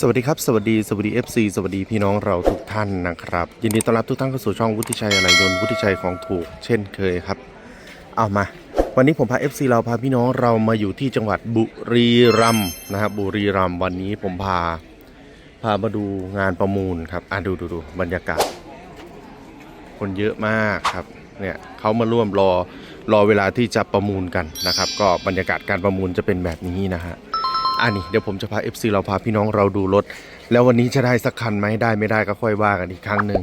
สวัสดีครับ สวัสดีสวัสดี FC สวัสดีพี่น้องเราทุกท่านนะครับ ยินดีต้อนรับทุกท่านเข้าสู่ช่องวุฒิชัยอะไรยนต์วุฒิชัยของถูก เช่นเคยครับ เอามา วันนี้ผมพา FC เราพาพี่น้องเรามาอยู่ที่จังหวัดบุรีรัมย์นะครับบุรีรัมย์วันนี้ผมพา พามาดูงานประมูลครับอะดูดูดูบรรยากาศ คนเยอะมากครับเนี่ยเขามาร่วมรอรอเวลาที่จะประมูลกันนะครับ ก็บรรยากาศการประมูลจะเป็นแบบนี้นะฮะ อันนี้เดี๋ยวผมจะพา FC เราพาพี่น้องเราดูรถ แล้ววันนี้จะได้สักคันไหมได้ไม่ได้ก็ค่อยว่ากันอีกครั้งหนึ่ง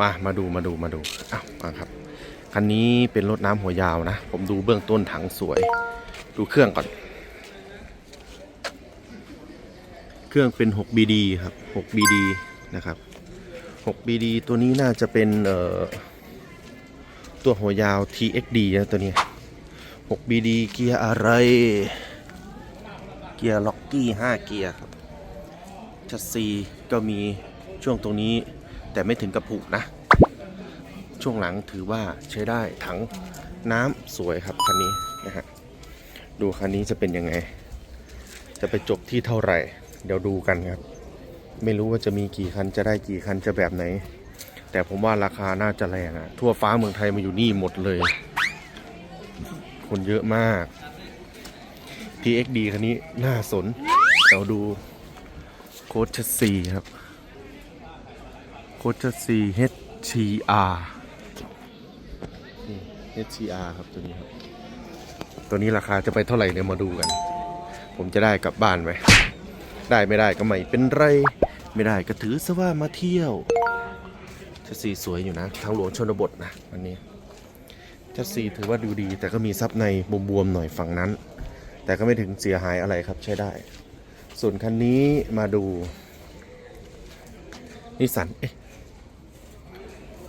มามาดูมาดูมาดูอ้าวมาครับคันนี้เป็นรถน้ำหัวยาวนะ ผมดูเบื้องต้นถังสวย ดูเครื่องก่อน เครื่องเป็น 6BD ครับ 6BD นะครับ 6BD ตัวนี้น่าจะเป็นเอ่อตัวหัวยาว TXD นะตัวนี้ 6BD เกียร์อะไร เกียร์ล็อกกี้5เกียร์ครับชัดซีก็มีช่วงตรงนี้แต่ไม่ถึงกระผุนะ ช่วงหลังถือว่าใช้ได้ถังน้ำสวยครับคันนี้นะฮะดูคันนี้จะเป็นยังไง จะไปจบที่เท่าไหร่ เดี๋ยวดูกันครับ ไม่รู้ว่าจะมีกี่คันจะได้กี่คันจะแบบไหน แต่ผมว่าราคาน่าจะแรงอะทั่วฟ้าเมืองไทยมาอยู่นี่หมดเลย คนเยอะมาก TXD คันนี้น่าสน เราดูโคชซีครับ โคชซี HCR HCR ครับตัวนี้ครับ ตัวนี้ราคาจะไปเท่าไหร่เดี๋ยมาดูกัน ผมจะได้กลับบ้านไหม ได้ไม่ได้ก็ไม่เป็นไร ไม่ได้ก็ถือซะว่ามาเที่ยวชัดซีสวยอยู่นะ ทางหลวงชนบทนะวันนี้ชัดซีถือว่าดูดี แต่ก็มีซับในบวมๆหน่อยฝั่งนั้น แต่ก็ไม่ถึงเสียหายอะไรครับใช้ได้ ส่วนคันนี้มาดูนิสสันเอ๊ะ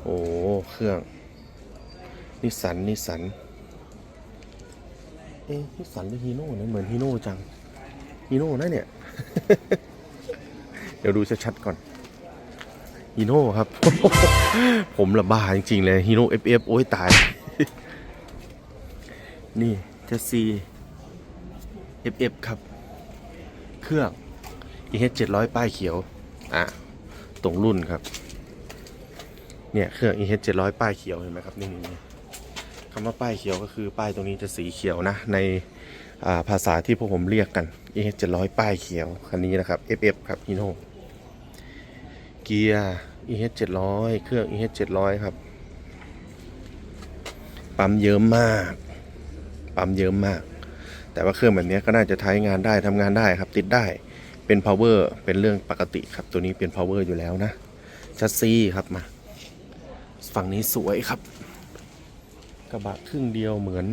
โอ้เครื่องนิสสันนิสสันเอ๊ะนิสสันหรือฮีโน่เนี่ยเหมือนฮีโน่จังฮีโน่นะเนี่ย เดี๋ยวดูชัดๆก่อนฮีโน่ครับ ผมละบ้าจริงๆเลยฮีโน่ FF โอ้ยตาย นี่เจสซี FF ครับ เครื่อง EH 700 ป้ายเขียว อะ ตรงรุ่นครับ เนี่ย เครื่อง EH 700 ป้ายเขียว เห็นไหมครับ นี่นี่คำว่าป้ายเขียวก็คือป้ายตรงนี้จะสีเขียวนะ ในอ่าภาษาที่พวกผมเรียกกัน EH 700 ป้ายเขียว คันนี้นะครับ FF ครับฮีโน่เกียร์ EH 700 เครื่อง EH 700 ครับ ปั๊มเยิ้มมาก ปั๊มเยิ้มมาก แต่ว่าเครื่องแบบนี้ก็น่าจะใช้งานได้ทำงานได้ครับติดได้เป็น power เป็นเรื่องปกติครับ ตัวนี้เป็น power อยู่แล้วนะชัสซีครับมา ฝั่งนี้สวยครับ กระบะครึ่งเดียวเหมือน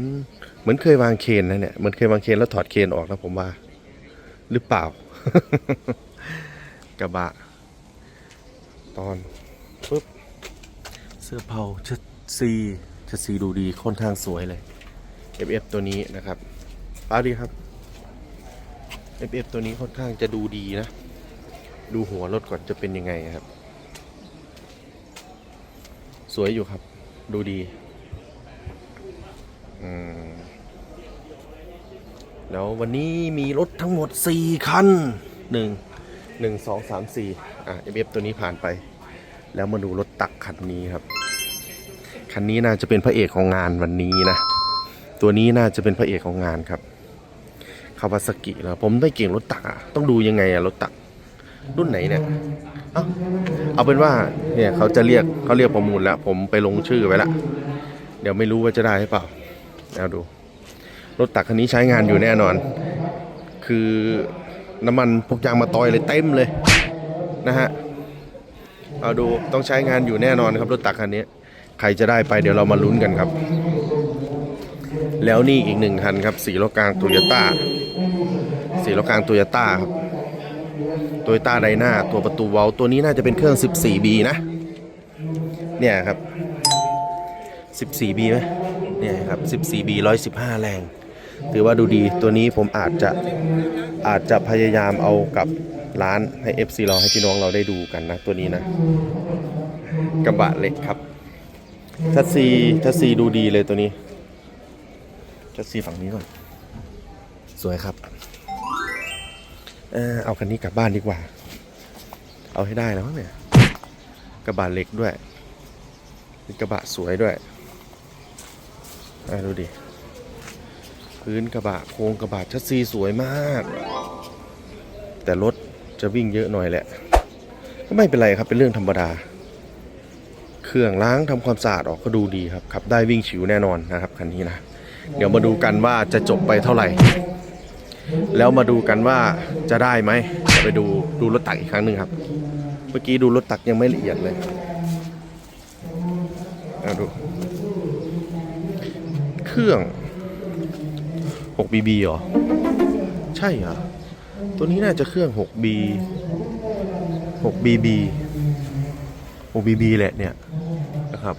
เหมือนเคยวางเคนนะเนี่ยเหมือนเคยวางเคนแล้วถอดเคนออกนะผมว่า หรือเปล่า กระบะ ตอนปุ๊บเสื้อเผาชัดซีชัดซีดูดีค่อนข้างสวยเลย FF ตัวนี้นะครับ ปาดีครับ FF ตัวนี้ค่อนข้างจะดูดีนะ ดูหัวรถก่อนจะเป็นยังไงครับ สวยอยู่ครับ ดูดี อืม แล้ววันนี้มีรถทั้งหมด 4 คัน 1 1 2 3 4 อะ FF ตัวนี้ผ่านไป แล้วมาดูรถตักคันนี้ครับ คันนี้น่าจะเป็นพระเอกของงานวันนี้นะ ตัวนี้น่าจะเป็นพระเอกของงานครับ คาวาซากิแล้วผมไม่เก่งรถตักอะต้องดูยังไงอะรถตักรุ่นไหนเนี่ยเอาเอาเป็นว่าเนี่ยเขาจะเรียกเขาเรียกประมูลแล้วผมไปลงชื่อไว้ละเดี๋ยวไม่รู้ว่าจะได้หรือเปล่าเอาดู รถตักคันนี้ใช้งานอยู่แน่นอน คือน้ำมันพกยางมาตอยเลยเต็มเลยนะฮะเอาดูต้องใช้งานอยู่แน่นอนครับรถตักคันนี้ ใครจะได้ไปเดี๋ยวเรามาลุ้นกันครับ แล้วนี่อีกหนึ่งคันครับสีล้อกลางโตโยต้า สีล้อกลางโตโยต้าครับโตโยต้าไดนาตัวประตูเวาล์วตัวนี้น่าจะเป็นเครื่อง 14B นะ เนี่ยครับ 14B ไหมเนี่ยครับ 14B 115 แรง ถือว่าดูดีตัวนี้ผมอาจจะอาจจะพยายามเอากับร้านให้ FC เราให้พี่น้องเราได้ดูกันนะ ตัวนี้นะกระบะเหล็กครับทัศซีทัศซีดูดีเลยตัวนี้ชัดซีฝั่งนี้ก่อน สวยครับ เออเอาคันนี้กลับบ้านดีกว่า เอาให้ได้แล้วเนี่ย กระบะเล็กด้วยมีกระบะสวยด้วยดูดิ พื้นกระบะโครงกระบะชัดซีสวยมาก แต่รถจะวิ่งเยอะหน่อยแหละ ก็ไม่เป็นไรครับเป็นเรื่องธรรมดา เครื่องล้างทำความสะอาดออกก็ดูดีครับขับได้วิ่งฉิวแน่นอนนะครับคันนี้นะ เดี๋ยวมาดูกันว่าจะจบไปเท่าไหร่ แล้วมาดูกันว่าจะได้ไหมไปดูดูรถตักอีกครั้งหนึ่งครับ เมื่อกี้ดูรถตักยังไม่ละเอียดเลยเอาดู เครื่อง 6BB เหรอ ใช่เหรอ ตัวนี้น่าจะเครื่อง 6B 6BB 6BB แหละเนี่ยนะครับ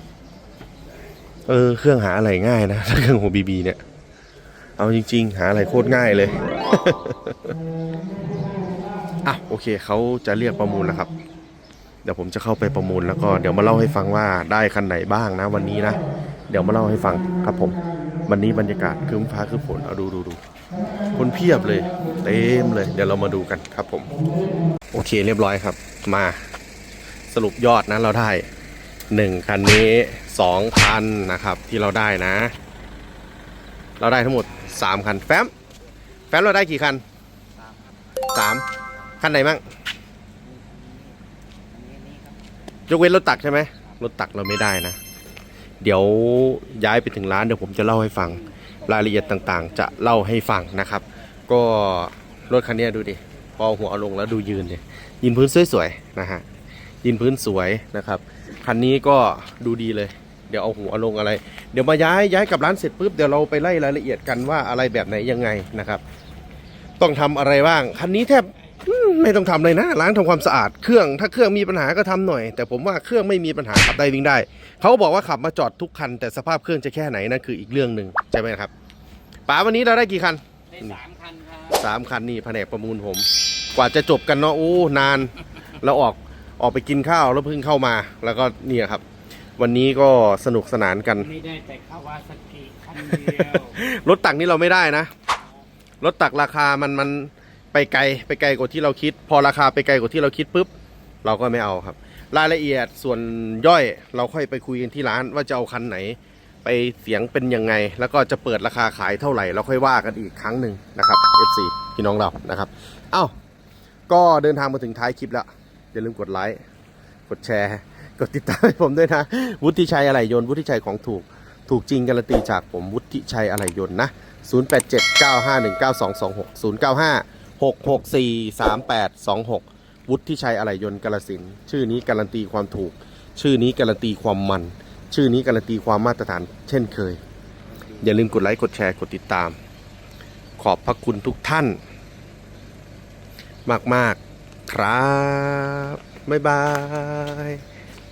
เออ เครื่องหาอะไรง่ายนะ เครื่อง 6BB เนี่ย เอาจริง ๆ หาอะไรโคตรง่ายเลย อะโอเคเขาจะเรียกประมูลแล้วครับ เดี๋ยวผมจะเข้าไปประมูลแล้วก็เดี๋ยวมาเล่าให้ฟังว่าได้คันไหนบ้างนะ วันนี้นะ เดี๋ยวมาเล่าให้ฟังครับผม วันนี้บรรยากาศครึ้มฟ้าครึ้มฝนเอาดูดูดูคนเพียบเลยเต็มเลย เดี๋ยวเรามาดูกันครับผม โอเคเรียบร้อยครับ มาสรุปยอดนะเราได้หนึ่งคันนี้สองคันนะครับที่เราได้นะ เราได้ทั้งหมดสามคันแฟ้ม แฟ้มเราได้กี่คันสามคันไหนมั่งยกเว้นรถตักใช่ไหมรถตักเราไม่ได้นะ เดี๋ยวย้ายไปถึงร้านเดี๋ยวผมจะเล่าให้ฟัง รายละเอียดต่างๆ จะเล่าให้ฟังนะครับ ก็รถคันนี้ดูดิพอหัวเอาลงแล้วดูยืนเลยยืนพื้นสวยๆนะฮะยืนพื้นสวยนะครับคันนี้ก็ดูดีเลย เดี๋ยวเอาหัวเอาลงอะไร เดี๋ยวมาย้ายย้ายกลับร้านเสร็จปุ๊บเดี๋ยวเราไปไล่รายละเอียดกันว่าอะไรแบบไหนยังไงนะครับ ต้องทำอะไรบ้าง คันนี้แทบอืมไม่ต้องทำเลยนะล้างทำความสะอาดเครื่องถ้าเครื่องมีปัญหาก็ทำหน่อย แต่ผมว่าเครื่องไม่มีปัญหาขับได้วิ่งได้ เขาบอกว่าขับมาจอดทุกคัน แต่สภาพเครื่องจะแค่ไหนนั่นคืออีกเรื่องหนึ่งใช่ไหมครับป๋าวันนี้เราได้กี่คันได้สามคันครับสามคันนี่แผนกประมูลผม กว่าจะจบกันเนาะโอ้นานแล้วออกออกไปกินข้าวแล้วเพิ่งเข้ามา แล้วก็เนี่ยครับ วันนี้ก็สนุกสนานกันไม่ได้แต่คาวาซากิคันเดียวรถตักนี่เราไม่ได้นะ รถตักราคามันมันไปไกลไปไกลกว่าที่เราคิด พอราคาไปไกลกว่าที่เราคิดปุ๊บเราก็ไม่เอาครับ รายละเอียดส่วนย่อยเราค่อยไปคุยกันที่ร้านว่าจะเอาคันไหน ไปเสียงเป็นยังไง แล้วก็จะเปิดราคาขายเท่าไหร่เราค่อยว่ากันอีกครั้งหนึ่งนะครับ FC พี่น้องเรานะครับเอ้าก็เดินทางมาถึงท้ายคลิปแล้วอย่าลืมกดไลค์กดแชร์ กดติดตามให้ผมด้วยนะ วุฒิชัยอะไหล่ยนต์วุฒิชัยของถูก ถูกจริงการันตีจากผมวุฒิชัยอะไหล่ยนต์นะ 0879519226 0876643826 วุฒิชัยอะไหล่ยนต์กาลสินชื่อนี้การันตีความถูก ชื่อนี้การันตีความมัน ชื่อนี้การันตีความมาตรฐานเช่นเคย อย่าลืมกดไลค์กดแชร์กดติดตาม ขอบพระคุณทุกท่าน มาก ๆ ครับบ๊ายบาย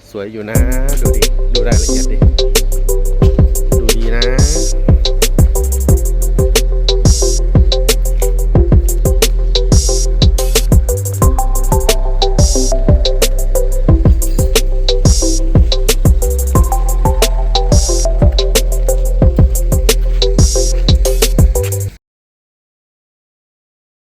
สวยอยู่นะ ดูดิ ดูรายละเอียดดิ ดูดีนะ